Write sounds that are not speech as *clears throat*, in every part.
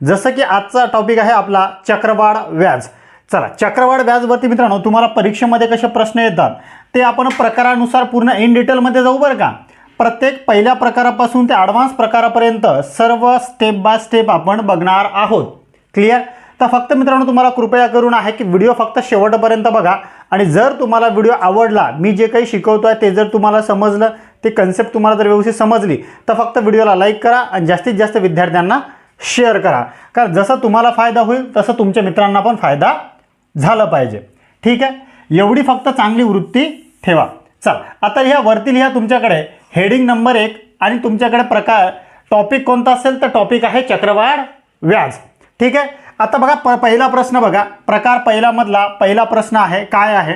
जसं की आजचा टॉपिक आहे आपला चक्रवाढ व्याज. चला चक्रवाढ व्याजवरती मित्रांनो तुम्हाला परीक्षेमध्ये कसे प्रश्न येतात ते आपण प्रकारानुसार पूर्ण इन डिटेलमध्ये जाऊ बरं का. प्रत्येक पहिल्या प्रकारापासून ते ॲडव्हान्स प्रकारापर्यंत सर्व स्टेप बाय स्टेप आपण बघणार आहोत. क्लिअर तर फक्त मित्रांनो तुम्हाला कृपया करून आहे की व्हिडिओ फक्त शेवटपर्यंत बघा. आणि जर तुम्हाला व्हिडिओ आवडला मी जे काही शिकवतो आहे ते जर तुम्हाला समजलं ते कन्सेप्ट तुम्हाला जर व्यवस्थित समजली तर फक्त व्हिडिओला लाईक करा आणि जास्तीत जास्त विद्यार्थ्यांना शेअर करा. कारण जसं तुम्हाला फायदा होईल तसं तुमच्या मित्रांना पण फायदा झाला पाहिजे. ठीक आहे? एवढी फक्त चांगली वृत्ती ठेवा. चल आता ह्या वरती लिहा तुमच्याकडे हेडिंग नंबर एक आणि तुमच्याकडे प्रकार टॉपिक कोणता असेल तर टॉपिक आहे चक्रवाढ व्याज. ठीक आहे? आता बघा प पहिला प्रश्न बघा. प्रकार पहिलामधला पहिला प्रश्न आहे काय आहे?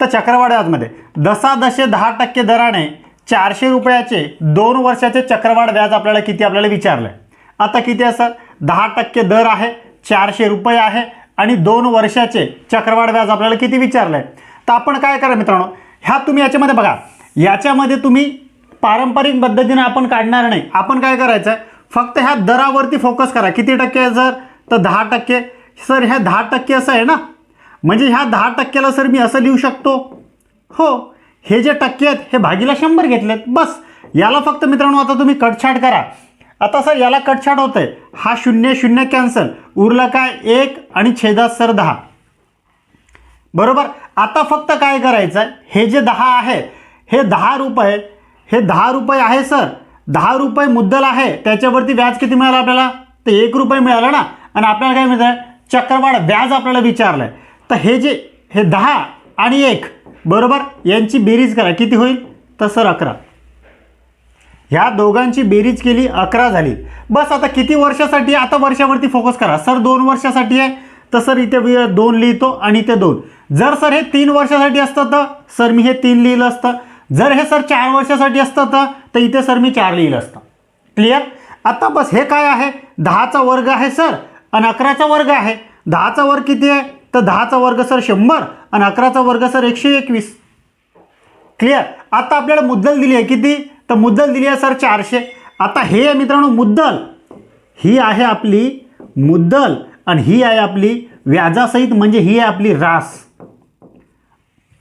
तर चक्रवाढ व्याजमध्ये. दसादशे दहा टक्के दराने चारशे रुपयाचे दोन वर्षाचे चक्रवाढ व्याज आपल्याला किती? आपल्याला विचारलं आहे आता किती असं दहा टक्के दर आहे चारशे रुपये आहे आणि दोन वर्षाचे चक्रवाढ व्याज आपल्याला किती विचारलं आहे तर आपण काय करा मित्रांनो ह्या तुम्ही याच्यामध्ये बघा. याच्यामध्ये तुम्ही पारंपरिक पद्धतीने आपण काढणार नाही. आपण काय करायचं आहे फक्त ह्या दरावरती फोकस करा. किती टक्के आहे सर तर दहा टक्के. सर ह्या दहा टक्के असं आहे ना? म्हणजे ह्या दहा टक्क्याला सर मी असं लिहू शकतो? हो. हे जे टक्के आहेत हे भागीला शंभर घेतलेत. बस. याला फक्त मित्रांनो आता तुम्ही कटछाट करा. आता सर याला कटछाट होत आहे हा शून्य शून्य कॅन्सल उरलं काय? एक आणि छेदात सर दहा. बरोबर? आता फक्त काय करायचं आहे हे जे दहा आहे हे दहा रुपये हे दहा रुपये आहे सर. दहा रुपये मुद्दल आहे. त्याच्यावरती व्याज किती मिळालं आपल्याला? तर एक रुपये मिळालं ना. आणि आपल्याला काय मिळतं चक्रवाढ व्याज आपल्याला विचारलं आहे तर हे जे हे दहा आणि एक बरोबर? यांची बेरीज करा. किती होईल? तर सर अकरा. ह्या दोघांची बेरीज केली अकरा झाली. बस आता किती वर्षासाठी आता वर्षावरती फोकस करा. सर दोन वर्षासाठी आहे तर सर इथे दोन लिहितो आणि इथे दोन. जर सर हे तीन वर्षासाठी असतं तर सर मी हे तीन लिहिलं असतं. जर हे सर चार वर्षासाठी असतं तर तर इथे सर मी चार लिहिलं असतं. क्लिअर आता बस हे काय आहे? दहाचा वर्ग आहे सर आणि अकराचा वर्ग आहे. दहाचा वर्ग किती आहे? तर दहाचा वर्ग सर शंभर आणि अकराचा वर्ग सर एकशे एकवीस. क्लिअर आता आपल्याला मुद्दल दिली आहे किती? तर मुद्दल दिली आहे सर चारशे. आता हे आहे मित्रांनो मुद्दल. ही आहे आपली मुद्दल आणि ही आहे आपली व्याजासहित म्हणजे ही आहे आपली रास.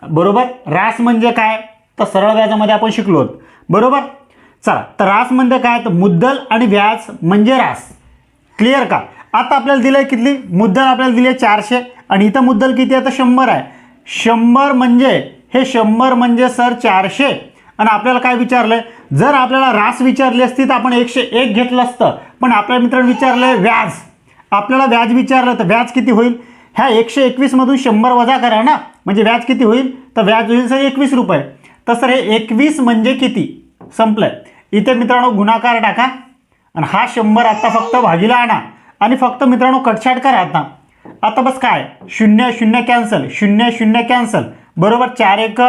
बरोबर? रास म्हणजे काय? तर सरळ व्याजामध्ये आपण शिकलो. आहोत. बरोबर? चला तर रास म्हणजे काय? तर मुद्दल आणि व्याज म्हणजे रास. क्लिअर का? आता आपल्याला दिलं आहे किती मुद्दल आपल्याला दिली आहे चारशे. आणि इथं मुद्दल किती आहे? तर शंभर आहे. शंभर म्हणजे हे शंभर म्हणजे सर चारशे. आणि आपल्याला काय विचारलं आहे जर आपल्याला रास विचारली असती तर आपण एकशे एक घेतलं असतं. पण आपल्या मित्रांनी विचारलं आहे व्याज. आपल्याला व्याज विचारलं तर व्याज किती होईल? ह्या एकशे एकवीसमधून शंभर वजा करा ना. म्हणजे व्याज किती होईल? तर व्याज होईल सर एकवीस रुपये. तर सर हे एकवीस म्हणजे किती? संपलं इथे मित्रांनो गुणाकार टाका. आणि हा शंभर आत्ता फक्त भागीला आणा. आणि फक्त मित्रांनो कटछाट करा आता. आता बस काय? शून्य शून्य कॅन्सल. शून्य शून्य कॅन्सल. बरोबर चार एक.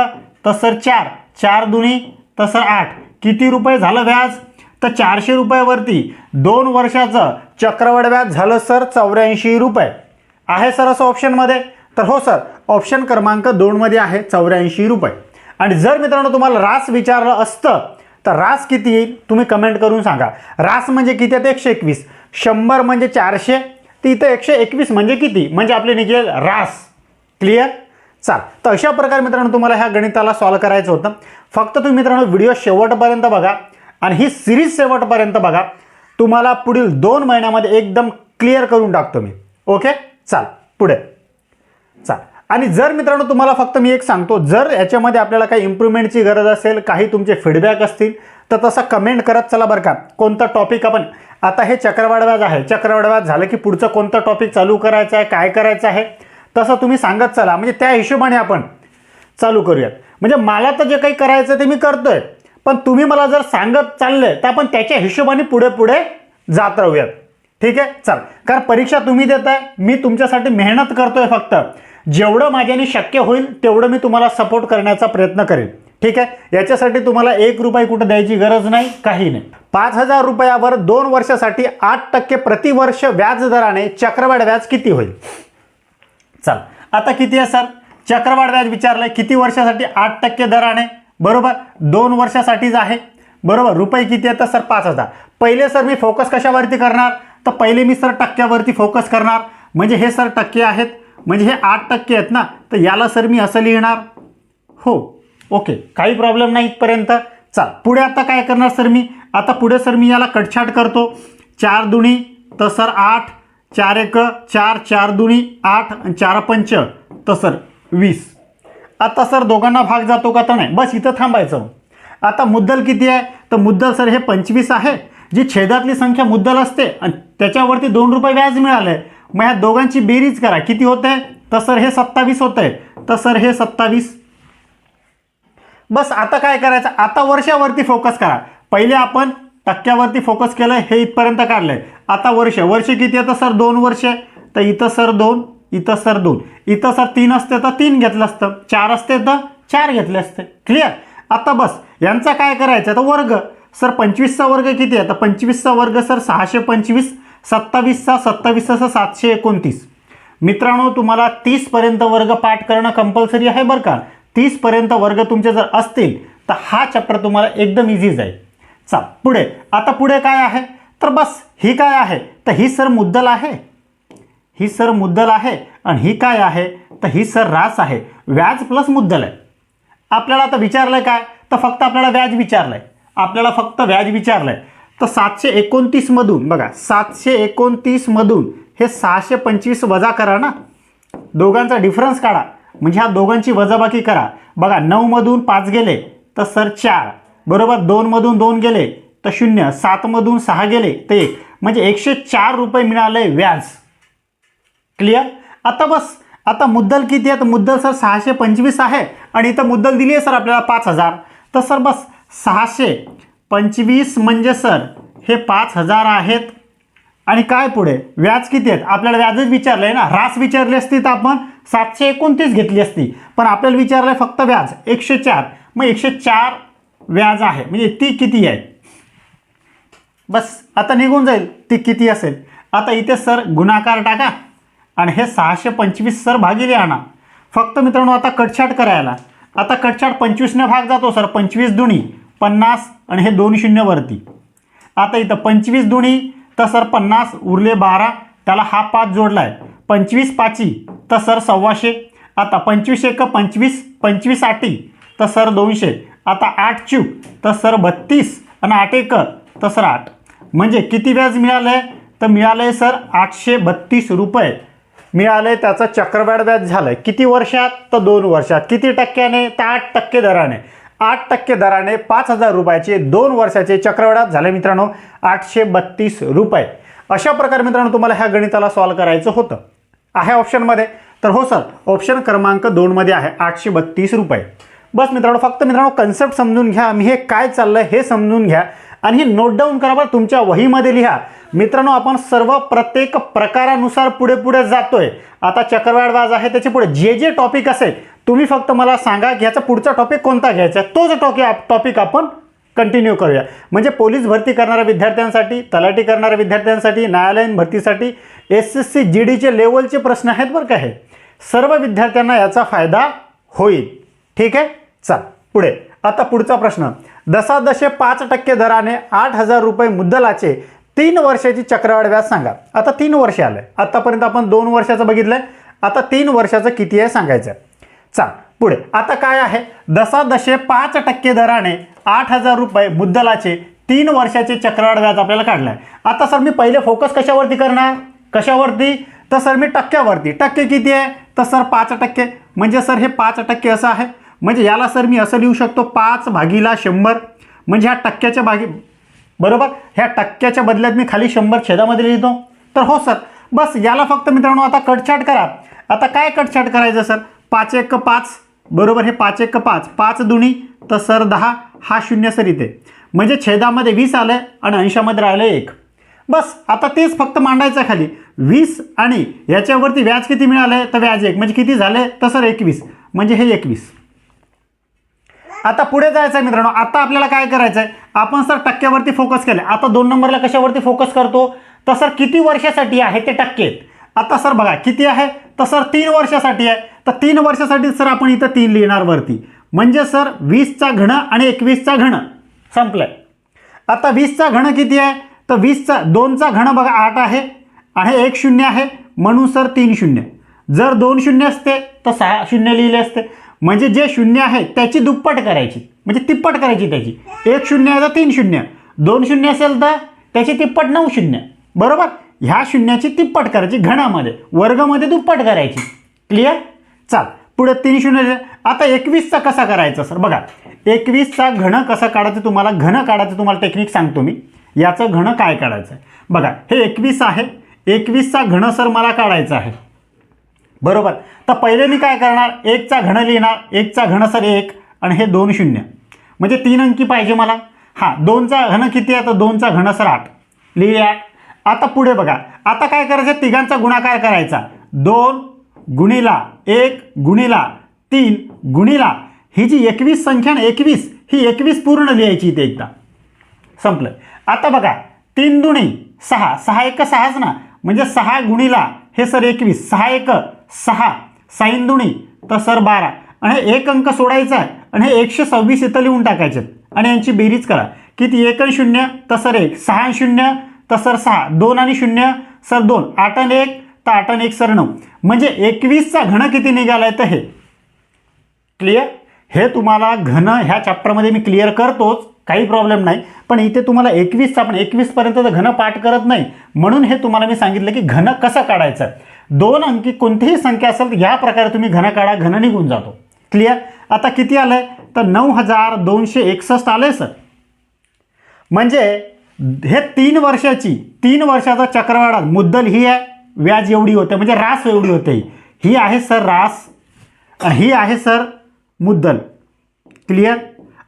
तसर चार. चार दुनी तसं आठ. किती रुपये झालं व्याज? तर चारशे रुपयावरती. दोन वर्षाचं चक्रवाढ व्याज झालं सर चौऱ्याऐंशी रुपये. आहे सर असं ऑप्शनमध्ये तर हो सर ऑप्शन क्रमांक दोनमध्ये आहे चौऱ्याऐंशी रुपये. आणि जर मित्रांनो तुम्हाला रास विचारलं असतं तर रास किती येईल? तुम्ही कमेंट करून सांगा. रास म्हणजे किती आहे ते एकशे एकवीस. शंभर म्हणजे चारशे. तर इथं एकशे एकवीस म्हणजे किती? म्हणजे आपले निघेल रास. क्लिअर चाल तर अशा प्रकारे मित्रांनो तुम्हाला ह्या गणिताला सॉल्व करायचं होतं. फक्त तुम्ही मित्रांनो व्हिडिओ शेवटपर्यंत बघा आणि ही सिरीज शेवटपर्यंत बघा. तुम्हाला पुढील दोन महिन्यामध्ये एकदम क्लिअर करून टाकतो मी. ओके चाल पुढे. चाल आणि जर मित्रांनो तुम्हाला फक्त मी एक सांगतो जर याच्यामध्ये आपल्याला काही इम्प्रूव्हमेंटची गरज असेल काही तुमचे फीडबॅक असतील तर तसा कमेंट करत चला बरं का. कोणतं टॉपिक आपण आता हे चक्रवाढ व्याज आहे. चक्रवाढ व्याज झालं की पुढचं कोणतं टॉपिक चालू करायचं आहे काय करायचं आहे? तसं तुम्ही सांगत चला. म्हणजे त्या हिशोबाने आपण चालू करूयात. म्हणजे मला तर जे काही करायचं ते मी करतोय. पण तुम्ही मला जर सांगत चाललंय तर आपण त्याच्या हिशोबाने पुढे पुढे जात राहूयात. ठीक आहे? चल. कारण परीक्षा तुम्ही देताय मी तुमच्यासाठी मेहनत करतोय फक्त. जेवढं माझ्याने शक्य होईल तेवढं मी तुम्हाला सपोर्ट करण्याचा प्रयत्न करेन. ठीक आहे? याच्यासाठी तुम्हाला एक रुपये कुठं द्यायची गरज नाही काही नाही. पाच हजार रुपयावर दोन वर्षासाठी आठ टक्के प्रतिवर्ष व्याज दराने चक्रवाढ व्याज किती होईल? चाल. आता किती आहे सर? चक्रवाढ व्याज आहे किती वर्षासाठी? आठ टक्के दराने. बरोबर? दोन वर्षासाठीच आहे. बरोबर? रुपये किती आहेत तर सर पाच हजार. पहिले सर मी फोकस कशावरती करणार? तर पहिले मी सर टक्क्यावरती फोकस करणार. म्हणजे हे सर टक्के आहेत. म्हणजे हे आठ टक्के आहेत ना? तर याला सर मी असं लिहिणार. हो. ओके. काही प्रॉब्लेम नाही इथपर्यंत. चाल. पुढे आता काय करणार सर मी? आता पुढे सर मी याला कटछाट करतो. चार दुणी तर सर आठ. चार एक चार चार दुनी आठ आणि चार पंच. तर सर वीस. आता सर दोघांना भाग जातो का तर नाही? बस इथं थांबायचं. आता मुद्दल किती आहे? तर मुद्दल सर हे पंचवीस आहे. जी छेदातली संख्या मुद्दल असते आणि त्याच्यावरती दोन रुपये व्याज मिळालं. आहे मग ह्या दोघांची बेरीज करा. किती होत? आहे तर सर हे सत्तावीस होतं. आहे तर सर हे सत्तावीस. बस आता काय करायचं? आता वर्षावरती फोकस करा. पहिले आपण टक्क्यावरती फोकस केलं हे इथपर्यंत काढलंय. आता वर्ष वर्ष किती आहे? तर सर दोन वर्ष. तर इथं सर दोन इथं सर दोन. इथं सर तीन असते तर तीन घेतलं असतं. चार असते तर चार घेतले असते. क्लिअर आता बस यांचा काय करायचं? तर वर्ग. सर पंचवीसचा वर्ग किती आहे? तर पंचवीसचा वर्ग सर सहाशे पंचवीस सत्तावीसचा सत्तावीसचा सातशे एकोणतीस. मित्रांनो तुम्हाला तीसपर्यंत वर्ग पाठ करणं कंपल्सरी आहे बरं का? तीसपर्यंत वर्ग तुमचे जर असतील तर हा चॅप्टर तुम्हाला एकदम इझी जाईल. चा पुढे. आता पुढे काय आहे? तर बस ही काय आहे? तर ही सर मुद्दल आहे. ही सर मुद्दल आहे आणि ही काय आहे? तर ही सर रास आहे. व्याज प्लस मुद्दल आहे. आपल्याला आता विचारलं आहे काय? तर फक्त आपल्याला व्याज विचारलं आहे आपल्याला फक्त व्याज विचारलं आहे तर सातशे एकोणतीसमधून बघा सातशे एकोणतीसमधून हे सहाशे पंचवीस वजा करा ना. दोघांचा डिफरन्स काढा. म्हणजे ह्या दोघांची वजाबाकी करा. बघा नऊमधून पाच गेले तर सर चार. बरोबर? दोनमधून दोन गेले तर शून्य. सातमधून सहा गेले तर एक. म्हणजे एकशे चार रुपये मिळाले व्याज. क्लिअर आता बस. आता मुद्दल किती आहे? तर मुद्दल सर सहाशे पंचवीस आहे. आणि इथं मुद्दल दिली आहे सर आपल्याला पाच हजार. तर सर बस सहाशे पंचवीस म्हणजे सर हे पाच हजार आहेत. आणि काय पुढे? व्याज किती आहेत? आपल्याला व्याजच विचारलं आहे ना. रास विचारली असती तर आपण सातशे एकोणतीस घेतली असती. पण आपल्याला विचारलं आहे फक्त व्याज. एकशे चार. मग एकशे चार व्याज आहे. म्हणजे ती किती आहे? बस आता निघून जाईल. ती किती असेल? आता इथे सर गुणाकार टाका. आणि हे सहाशे पंचवीस सर भागिले आणा. फक्त मित्रांनो आता कटछाट करायला. आता कटछाट पंचवीसने भाग जातो सर. पंचवीस दुणी पन्नास आणि हे दोन शून्यवरती आता इथं पंचवीस दुणी तर सर पन्नास उरले बारा. त्याला हा पाच जोडला आहे पंचवीस पाची तर सर सव्वाशे. आता पंचवीस एक पंचवीस पंचवीस आठी तर सर दोनशे. आता आठ चूक तर सर बत्तीस आणि आठ एक तर सर आठ. म्हणजे किती व्याज मिळालं आहे तर मिळालं आहे सर आठशे बत्तीस रुपये. मिळालं आहे त्याचं चक्रवाढ व्याज झालं आहे किती वर्षात? तर दोन वर्षात. किती टक्क्याने? तर आठ टक्के दराने. आठ टक्के दराने पाच हजार रुपयाचे दोन वर्षाचे चक्रवाढात झाले मित्रांनो आठशे बत्तीस रुपये. अशा प्रकारे मित्रांनो तुम्हाला ह्या गणिताला सॉल्व करायचं होतं. आहे ऑप्शनमध्ये तर हो सर ऑप्शन क्रमांक दोनमध्ये आहे आठशे बत्तीस रुपये. बस मित्रांनो फक्त मित्रांनो कन्सेप्ट समजून घ्या. मी हे काय चाललं हे समजून घ्या. आणि हे नोट डाऊन करा बरं तुमच्या वहीमध्ये लिहा. मित्रांनो आपण सर्व प्रत्येक प्रकारानुसार पुढे पुढे जातोय. आता चक्रवाढ व्याज आहे त्याचे पुढे जे जे टॉपिक असेल तुम्ही फक्त मला सांगा की ह्याचा पुढचा टॉपिक कोणता घ्यायचा आहे. तोच टॉपिक टॉपिक आपण कंटिन्यू करूया. म्हणजे पोलीस भरती करणाऱ्या विद्यार्थ्यांसाठी तलाठी करणाऱ्या विद्यार्थ्यांसाठी न्यायालयीन भरतीसाठी एस एस सी जी डीचे लेवलचे प्रश्न आहेत बरं का हे. सर्व विद्यार्थ्यांना याचा फायदा होईल. ठीक आहे? चल पुढे. आता पुढचा प्रश्न. दशादशे पाच टक्के दराने आठ हजार रुपये मुद्दलाचे तीन वर्षाची चक्रवाढ व्याज सांगा. आता तीन वर्ष आलं. आहे आतापर्यंत आपण दोन वर्षाचं बघितलं आहे आता तीन वर्षाचं किती आहे सांगायचं चाल पुढे. आता काय आहे? दशादशे पाच टक्के दराने आठ हजार रुपये मुद्दलाचे तीन वर्षाचे चक्रवाढ व्याज आपल्याला काढलं आहे आता सर मी पहिले फोकस कशावरती करणार? कशावरती? तर सर मी टक्क्यावरती. टक्के किती आहे? तर सर पाच टक्के. म्हणजे सर हे पाच टक्के असं आहे. म्हणजे याला सर मी असं लिहू शकतो पाच भागीला शंभर. म्हणजे ह्या टक्क्याच्या भागी बरोबर? ह्या टक्क्याच्या बदल्यात मी खाली शंभर छेदामध्ये लिहितो. तर हो सर बस याला फक्त मित्रांनो आता कटछाट करा. आता काय कटछाट करायचं सर? पाच एक पाच बरोबर? हे पाच एक पाच पाच दुणी तर सर दहा हा शून्य सर इथे. म्हणजे छेदामध्ये वीस आलं आहे आणि अंशामध्ये राहिलं एक. बस आता तेच फक्त मांडायचं खाली. वीस आणि याच्यावरती व्याज किती मिळालं तर व्याज एक. म्हणजे किती झाले तर सर एकवीस. म्हणजे हे एकवीस. आता पुढे जायचं आहे मित्रांनो. आता आपल्याला काय करायचं आहे आपण सर टक्क्यावरती फोकस केलं आता दोन नंबरला कशावरती फोकस करतो? तर सर किती वर्षासाठी आहे ते टक्के? आहेत. आता सर बघा किती आहे? तर सर तीन वर्षासाठी आहे. तर तीन वर्षासाठी सर आपण इथं तीन लिहिणार वरती. म्हणजे सर वीसचा घण आणि एकवीसचा घण संपलं आता वीसचा घण किती आहे? तर वीसचा दोनचा घण बघा आठ आहे आणि एक शून्य आहे. म्हणून सर तीन शून्य. जर दोन शून्य असते तर सहा शून्य लिहिले असते. म्हणजे जे शून्य आहे त्याची दुप्पट करायची. म्हणजे तिप्पट करायची त्याची. एक शून्य आहे तर तीन शून्य. दोन शून्य असेल तर त्याची तिप्पट नऊ शून्य. बरोबर? ह्या शून्याची तिप्पट करायची घणामध्ये. वर्गामध्ये दुप्पट करायची. क्लिअर चाल. पुढे तीन शून्य आता एकवीसचा कसा करायचा सर? बघा. एकवीसचा घन कसा काढायचं तुम्हाला? घन काढायचं तुम्हाला टेक्निक सांगतो मी. याचं घन काय काढायचं? आहे बघा हे एकवीस आहे. एकवीसचा घन सर मला काढायचा आहे. बरोबर. तर पहिले मी काय करणार? एकचा घन लिहिणार. एकचा घण सर एक आणि हे दोन शून्य. म्हणजे तीन अंकी पाहिजे मला? हां दोनचा घन किती आहे? तर दोनचा घन सर आठ. लिहिले आठ. आता पुढे बघा. आता काय करायचं? तिघांचा गुणाकार करायचा. दोन गुणिला एक गुणिला तीन गुणिला. ही जी एकवीस संख्या ना एकवीस ही एकवीस पूर्ण लिहायची इथे एकदा. संपलं. आता बघा. तीन दुणी सहा. सहा एक सहाच ना. म्हणजे सहा गुणिला हे सर एकवीस सहा एक सहा साईन दुणी तर सर बारा. आणि एक अंक सोडायचा आहे आणि हे एकशे सव्वीस इथं लिहून टाकायचे आणि यांची बेरीज करा. किती? एक आणि शून्य तर सर एक. सहा आणि शून्य तर सर सहा. दोन आणि शून्य सर दोन. आठ आणि एक तर आठ आणि एक सर नऊ. म्हणजे एकवीसचा घन किती निघालाय तर हे. क्लिअर हे तुम्हाला घन ह्या चॅप्टरमध्ये मी क्लिअर करतोच. काही प्रॉब्लेम नाही. पण इथे तुम्हाला एकवीसचा पण एकवीसपर्यंत तर घन पाठ करत नाही. म्हणून हे तुम्हाला मी सांगितलं की घन कसं काढायचं? दोन अंकी कोणतीही संख्या असेल तर ह्या प्रकारे तुम्ही घन काढा घन निघून जातो. क्लिअर आता किती आलं आहे तर नऊ हजार दोनशे एकसष्ट आलं आहे सर म्हणजे हे तीन वर्षाची तीन वर्षाचा चक्रवाढ मुद्दल ही आहे. व्याज एवढी होते म्हणजे रास एवढी होते. ही आहे सर रास. ही आहे सर मुद्दल. क्लिअर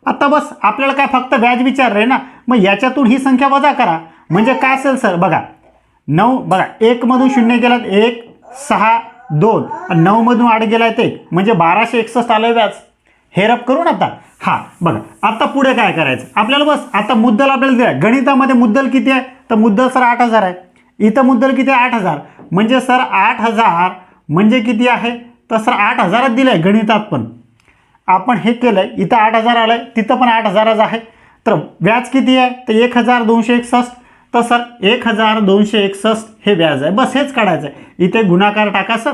आता बस आपल्याला काय फक्त व्याज विचार आहे ना? मग याच्यातून ही संख्या वजा करा. म्हणजे काय असेल सर? बघा. नऊ बघा. एकमधून शून्य गेलात एक सहा दोन. आणि नऊमधून आठ आहे एक. म्हणजे बाराशे एकसष्ट आलं व्याज. हेरप करू ना आता. हां बघा. आता पुढे काय करायचं? आपल्याला बस आता मुद्दल आपल्याला दिला गणितामध्ये मुद्दल किती आहे? तर मुद्दल सर आठ हजार आहे. इथं मुद्दल किती आहे? आठ हजार. म्हणजे सर आठ हजार म्हणजे किती आहे? तर सर आठ हजारात दिलं आहे गणितात पण. आपण हे केलं आहे इथं आठ हजार आलं आहे तिथं पण आठ हजारच आहे. तर व्याज किती आहे? तर एक हजार दोनशे एकसष्ट. तर सर एक हजार दोनशे एकसष्ट हे व्याज आहे. बस हेच काढायचं आहे इथे गुणाकार टाका सर.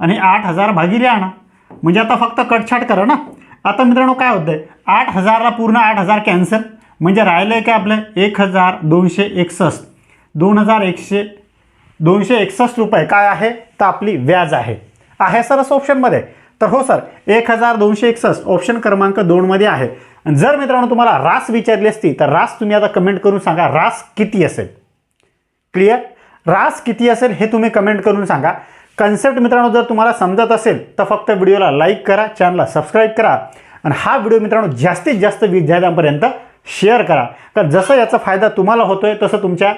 आणि आठ हजार भागिले आणा. म्हणजे आता फक्त कटछाट करा ना. आता मित्रांनो काय होतं आहे आठ हजारला पूर्ण आठ हजार कॅन्सल म्हणजे राहिलं आहे काय आपलं? एक हजार दोनशे एकसष्ट. दोन हजार एकशे दोनशे एकसष्ट रुपये काय आहे? तर आपली व्याज आहे. आहे सर असं ऑप्शनमध्ये तर हो सर एक हजार दोनशे एकसष्ट ऑप्शन क्रमांक दोनमध्ये आहे. आणि जर मित्रांनो तुम्हाला रास विचारली असती तर रास तुम्ही आता कमेंट करून सांगा रास किती असेल? क्लिअर रास किती असेल हे तुम्ही कमेंट करून सांगा. कन्सेप्ट मित्रांनो जर तुम्हाला समजत असेल तर फक्त व्हिडिओला लाईक करा चॅनलला सबस्क्राईब करा. आणि हा व्हिडिओ मित्रांनो जास्तीत जास्त विद्यार्थ्यांपर्यंत शेअर करा. कारण जसं याचा फायदा तुम्हाला होतोय तसं तुमच्या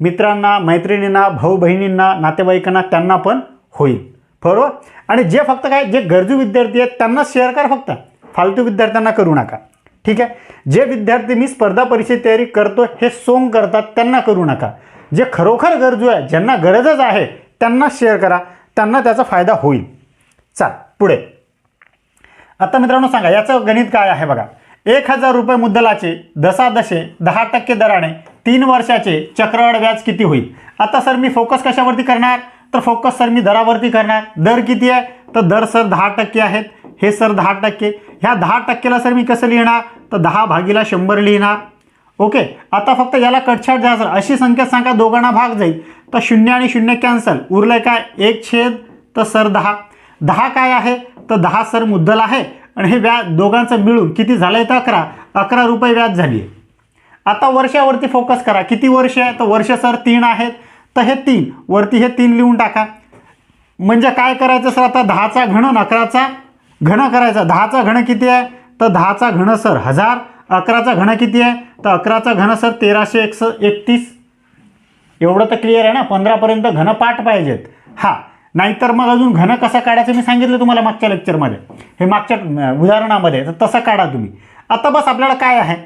मित्रांना मैत्रिणींना भाऊ बहिणींना नातेवाईकांना त्यांना पण होईल. बरोबर आणि जे फक्त काय जे गरजू विद्यार्थी आहेत त्यांना शेअर करा फक्त. फालतू विद्यार्थ्यांना करू नका. ठीक आहे? जे विद्यार्थी मी स्पर्धा परीक्षेची तयारी करतो हे सोंग करतात त्यांना करू नका. जे खरोखर गरजू आहे ज्यांना गरजच आहे त्यांना शेअर करा. त्यांना त्याचा फायदा होईल. चाल पुढे. आता मित्रांनो सांगा याचं गणित काय आहे बघा. एक हजार रुपये मुद्दलाचे दशादशे दहा टक्के दराने तीन वर्षाचे चक्रवाढ व्याज किती होईल? आता सर मी फोकस कशावरती करणार? तर फोकस सर मी दरावरती करणार. दर किती आहे? तर दर सर दहा टक्के आहेत. हे सर दहा टक्के. ह्या दहा टक्केला सर मी कसं लिहिणार? तर दहा भागीला शंभर लिहिणार. ओके आता फक्त याला कटछाट द्या सर अशी संख्या सांगा दोघांना भाग जाईल. तर शून्य आणि शून्य कॅन्सल उरलं काय? एक छेद तर सर दहा. दहा काय आहे? तर दहा सर मुद्दल आहे. आणि हे व्याज दोघांचं मिळून किती झालं आहे तर अकरा. अकरा रुपये व्याज झाली आहे आता वर्षावरती फोकस करा. किती वर्ष आहे? तर वर्ष सर तीन आहेत. तर हे तीन वरती हे तीन लिहून टाका. म्हणजे काय करायचं सर? आता दहाचा घन आणि अकराचा घन करायचा. दहाचा घन किती आहे? तर दहाचा घन सर हजार अकराचा घन किती आहे? तर अकराचा घन सर तेराशे एकस एकतीस. एवढं तर क्लिअर आहे ना? पंधरापर्यंत घन पाठ पाहिजेत. हां. नाहीतर मग अजून घन कसं काढायचं? मी सांगितलं तुम्हाला मागच्या लेक्चरमध्ये हे मागच्या उदाहरणामध्ये. तर तसं काढा तुम्ही. आता बस आपल्याला काय आहे?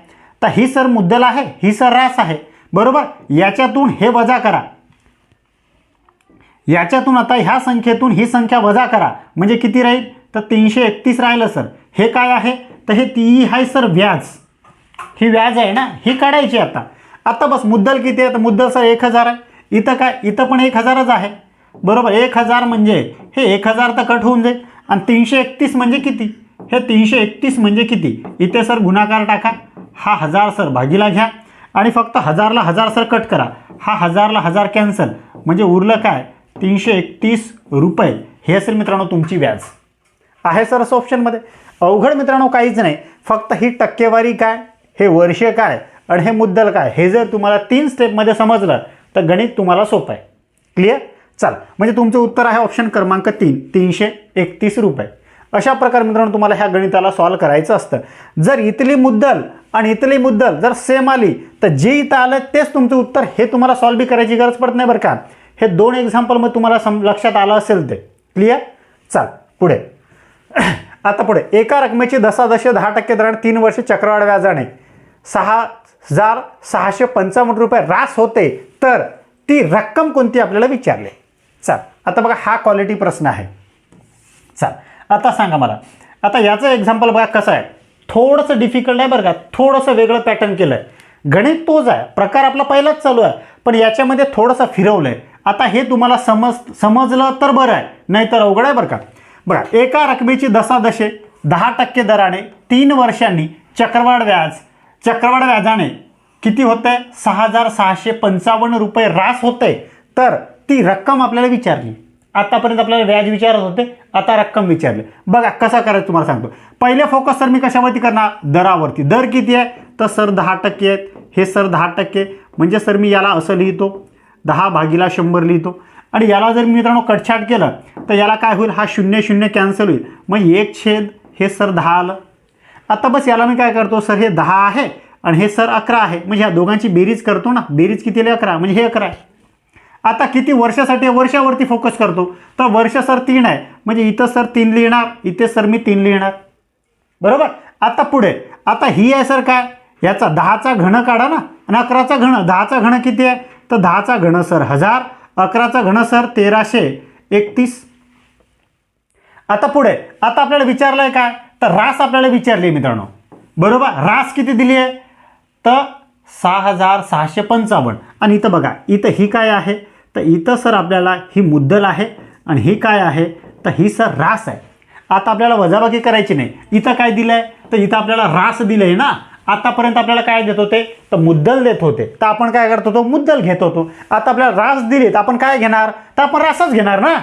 तर ही सर मुद्दल आहे ही सर रास आहे. बरोबर? याच्यातून हे वजा करा. याच्यातून आता ह्या संख्येतून ही संख्या वजा करा. म्हणजे किती राहील? तर तीनशे एकतीस राहिलं सर. हे काय आहे? तर हे ती आहे सर व्याज. ही व्याज आहे ना? ही काढायची आता. आता बस मुद्दल किती आहे? तर मुद्दल सर एक हजार आहे. इथं काय? इथं पण एक हजारच आहे. बरोबर? एक हजार म्हणजे हे एक हजार तर कट होऊन जाईल. आणि तीनशे एकतीस म्हणजे किती? हे तीनशे एकतीस म्हणजे किती? इथे सर गुणाकार टाका. हा हजार सर भागीला घ्या. आणि फक्त हजारला हजार सर कट करा. हा हजारला हजार कॅन्सल. म्हणजे उरलं काय? तीनशे एकतीस रुपये. हे असेल मित्रांनो तुमची व्याज. आहे सर असं ऑप्शनमध्ये अवघड मित्रांनो काहीच नाही. फक्त ही टक्केवारी काय? हे वर्ष काय? आणि हे मुद्दल काय? हे जर तुम्हाला तीन स्टेपमध्ये समजलं तर गणित तुम्हाला सोपं आहे. क्लिअर चला. म्हणजे तुमचं उत्तर आहे ऑप्शन क्रमांक तीन. तीनशे एकतीस रुपये. अशा प्रकारे मित्रांनो तुम्हाला ह्या गणिताला सॉल्व करायचं असतं. जर इथली मुद्दल आणि इथली मुद्दल जर सेम आली तर जे इथं आलं तेच तुमचं उत्तर हे तुम्हाला सॉल्व बी करायची गरज पडत नाही बरं का? हे दोन एक्झाम्पल मग तुम्हाला सम लक्षात आलं असेल ते. क्लिअर चाल पुढे. *clears throat* आता पुढे. एका रकमेची दशादशे दहा टक्के दराने तीन वर्षे चक्रवाढ व्याजाने सहा हजार सहाशे पंचावन्न रुपये रास होते तर ती रक्कम कोणती आपल्याला विचारले? चाल आता बघा हा क्वालिटी प्रश्न आहे. चाल आता सांगा मला. आता याचं एक्झाम्पल बघा कसं आहे. थोडंसं डिफिकल्ट आहे बरं का. थोडंसं वेगळं पॅटर्न केलं आहे गणित तोच आहे. प्रकार आपला पहिलाच चालू आहे. पण याच्यामध्ये थोडंसं फिरवलं आहे आता हे तुम्हाला समज समजलं तर बरं आहे नाहीतर अवघड आहे बरं का? बघा एका रकमेची दशादशे दहा टक्के दराने तीन वर्षांनी चक्रवाढ व्याज चक्रवाढ व्याजाने किती होते सहा हजार सहाशे पंचावन्न रुपये रास होते. तर ती रक्कम आपल्याला विचारली. आतापर्यंत आपल्याला व्याज विचारत होते आता रक्कम विचारली. बघा कसा करायचं तुम्हाला सांगतो. पहिले फोकस सर मी कशावरती करणार? दरावरती. दर किती आहे? तर सर दहा टक्के आहेत. हे सर दहा टक्के. म्हणजे सर मी याला असं लिहितो दहा भागीला शंभर लिहितो. आणि याला जर मित्रांनो कटछाट केलं तर याला काय होईल? हा शून्य शून्य कॅन्सल होईल. मग एक छेद हे सर दहा आलं. आता बस याला मी काय करतो? सर हे दहा आहे आणि हे सर अकरा आहे. म्हणजे ह्या दोघांची बेरीज करतो ना. बेरीज किती आली अकरा. म्हणजे हे अकरा आहे. आता किती वर्षासाठी वर्षावरती फोकस करतो? तर वर्ष सर तीन आहे. म्हणजे इथं सर तीन लिहिणार इथे सर मी तीन लिहिणार. बरोबर? आता पुढे. आता ही आहे सर काय? याचा दहाचा घन काढा ना. आणि अकराचा घण दहाचा घण किती आहे? तर दहाचा घन सर हजार अकराचा घन सर तेराशे एकतीस. आता पुढे आता आपल्याला विचारलं आहे काय? तर रास आपल्याला विचारली मित्रांनो. बरोबर? रास किती दिली आहे? तर सहा हजार सहाशे पंचावन्न. आणि इथं बघा इथं ही काय आहे? तर इथं सर आपल्याला ही मुद्दल आहे. आणि ही काय आहे? तर ही सर रास आहे. आता आपल्याला वजाबाकी करायची नाही. इथं काय दिलं आहे तर इथं आपल्याला रास दिलं आहे ना? आतापर्यंत आपल्याला काय देत होते? तर मुद्दल देत होते. तर आपण काय करत होतो? मुद्दल घेत होतो. आता आपल्याला रास दिली तर आपण काय घेणार? तर आपण रासच घेणार ना?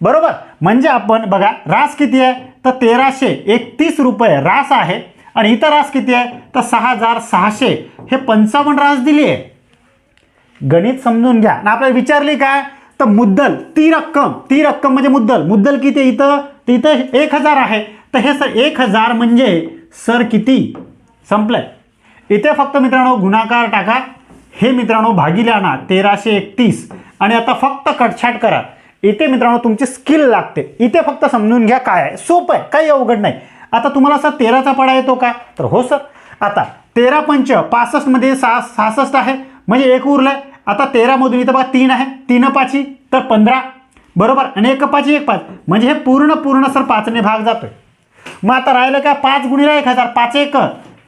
बरोबर? म्हणजे आपण बघा रास किती आहे? तर तेराशे एकतीस रुपये रास आहे. आणि इतर रास किती आहे? तर सहा हजार सहाशे. हे पंचावन्न रास दिली आहे. गणित समजून घ्या. आणि आपल्याला विचारली काय? तर मुद्दल ती रक्कम ती रक्कम म्हणजे मुद्दल. मुद्दल किती आहे इथं? तर इथं एक हजार आहे. तर हे सर एक हजार म्हणजे सर किती? संपलंय. इथे फक्त मित्रांनो गुणाकार टाका. हे मित्रांनो भागीले आणा तेराशे एकतीस. आणि आता फक्त कटछाट करा. इथे मित्रांनो तुमची स्किल लागते. इथे फक्त समजून घ्या काय आहे. सोपं आहे काही अवघड नाही. आता तुम्हाला सर तेराचा पडा येतो का? तर हो सर. आता तेरा पंच पासष्टमध्ये सहा सहासष्ट आहे. म्हणजे एक उरलं आहे आता तेरामधून इथं बघा तीन आहे. तीन पाची तर पंधरा. बरोबर? आणि एक पाची एक पाच. म्हणजे हे पूर्ण पूर्ण सर पाचने भाग जातोय. मग आता राहिलं काय? पाच गुणिला एक हजार. पाच एक.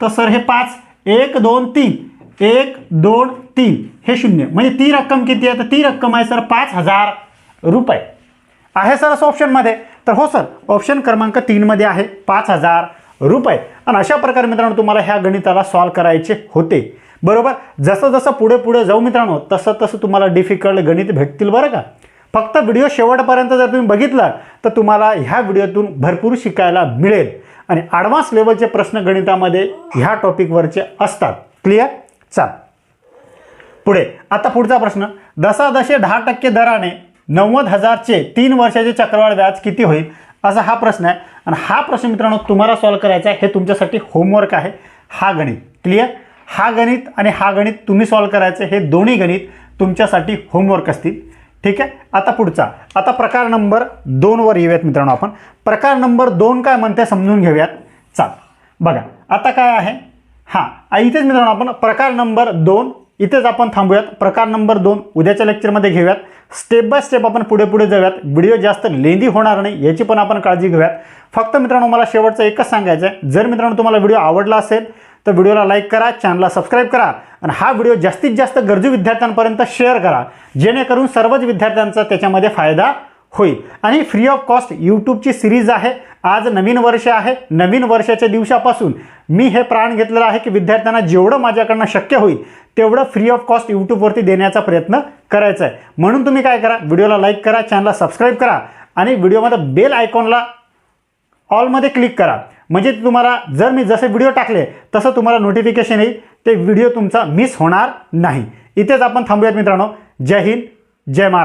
तर सर हे पाच एक दोन तीन. एक दोन तीन. हे शून्य. म्हणजे ती रक्कम किती आहे? तर ती रक्कम आहे सर पाच हजार रुपये. आहे सर असं ऑप्शनमध्ये तर हो सर ऑप्शन क्रमांक तीनमध्ये आहे पाच हजार रुपये. आणि अशा प्रकारे मित्रांनो तुम्हाला ह्या गणिताला सॉल्व करायचे होते. बरोबर? जसं जसं पुढे पुढे जाऊ मित्रांनो तसं तसं तुम्हाला डिफिकल्ट गणित भेटतील बरं का? फक्त व्हिडिओ शेवटपर्यंत जर तुम्ही बघितला तर तुम्हाला ह्या व्हिडिओतून भरपूर शिकायला मिळेल. आणि ॲडव्हान्स लेवलचे प्रश्न गणितामध्ये ह्या टॉपिकवरचे असतात. क्लिअर चाल. पुढे आता पुढचा प्रश्न. दशादशे दहा टक्के दराने नव्वद हजारचे तीन वर्षाचे चक्रवाढ व्याज किती होईल? असा हा प्रश्न आहे. आणि हा प्रश्न मित्रांनो तुम्हाला सॉल्व करायचा आहे. हे तुमच्यासाठी होमवर्क आहे. हा गणित. क्लिअर हा गणित आणि हा गणित तुम्ही सॉल्व करायचं हे दोन्ही गणित तुमच्यासाठी होमवर्क असतील. ठीक आहे? आता पुढचा. आता प्रकार नंबर दोनवर येऊयात मित्रांनो आपण. प्रकार नंबर दोन काय म्हणते समजून घेऊयात. चाल. बघा आता काय आहे? हां इथेच मित्रांनो आपण प्रकार नंबर दोन इथेच आपण थांबूयात. प्रकार नंबर दोन उद्याच्या लेक्चरमध्ये घेऊयात. स्टेप बाय स्टेप आपण पुढे पुढे जाऊयात. व्हिडिओ जास्त लेंदी होणार नाही याची पण आपण काळजी घेऊयात. फक्त मित्रांनो मला शेवटचं एकच सांगायचं आहे जर मित्रांनो तुम्हाला व्हिडिओ आवडला असेल तर व्हिडिओला लाईक करा चॅनलला सबस्क्राईब करा आणि हा व्हिडिओ जास्तीत जास्त गरजू विद्यार्थ्यांपर्यंत शेअर करा. जेणेकरून सर्वच विद्यार्थ्यांचा त्याच्यामध्ये फायदा होईल. आणि फ्री ऑफ कॉस्ट यूट्यूबची सिरीज आहे. आज नवीन वर्ष आहे. नवीन वर्षाच्या दिवसापासून मी हे प्राण घेतलेलं आहे की विद्यार्थ्यांना जेवढं माझ्याकडनं शक्य होईल तेवढं फ्री ऑफ कॉस्ट यूट्यूबवरती देण्याचा प्रयत्न करायचा आहे. म्हणून तुम्ही काय करा व्हिडिओला लाईक करा चॅनलला सबस्क्राईब करा आणि व्हिडिओमध्ये बेल आयकॉनला ऑलमध्ये क्लिक करा. म्हणजे तुम्हाला जर मी जसे व्हिडिओ टाकले तसं तुम्हाला नोटिफिकेशन येईल. ते व्हिडिओ तुमचा मिस होणार नाही. इथेच आपण थांबूयात मित्रांनो. जय हिंद जय महाराज